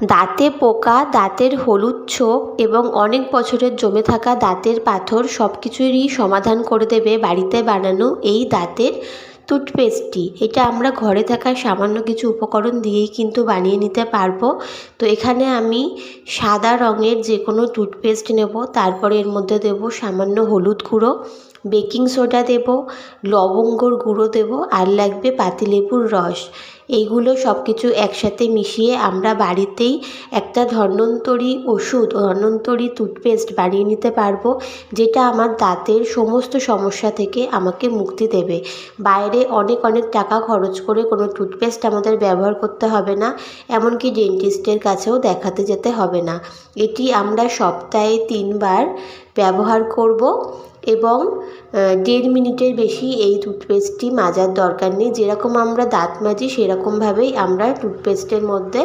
দাঁতে পোকা, দাঁতের হলুদ ছোপ এবং অনেক বছরের জমে থাকা দাঁতের পাথর সব কিছুরই সমাধান করে দেবে বাড়িতে বানানো এই দাঁতের টুথপেস্টটি। এটা আমরা ঘরে থাকা সামান্য কিছু উপকরণ দিয়েই কিন্তু বানিয়ে নিতে পারব। তো এখানে আমি সাদা রঙের যে কোনো টুথপেস্ট নেব, তারপরে এর মধ্যে দেবো সামান্য হলুদ গুঁড়ো। বেকিং সোডা দেব, লবঙ্গর গুঁড়ো দেব, আর লাগবে পাতিলেবুর রস। এইগুলো সব কিছু একসাথে মিশিয়ে আমরা বাড়িতেই একটা ধন্বন্তরি ওষুধ, ধন্বন্তরি টুথপেস্ট বানিয়ে নিতে পারব, যেটা আমার দাঁতের সমস্ত সমস্যা থেকে আমাকে মুক্তি দেবে। বাইরে অনেক অনেক টাকা খরচ করে কোনো টুথপেস্ট আমাদের ব্যবহার করতে হবে না, এমনকি ডেন্টিস্টের কাছেও দেখাতে যেতে হবে না। এটি আমরা সপ্তাহে তিনবার ব্যবহার করব এবং দেড় মিনিটের বেশি এই টুথপেস্টটি মাজার দরকার নেই। যেরকম আমরা দাঁত মাজি, সেরকমভাবেই আমরা টুথপেস্টের মধ্যে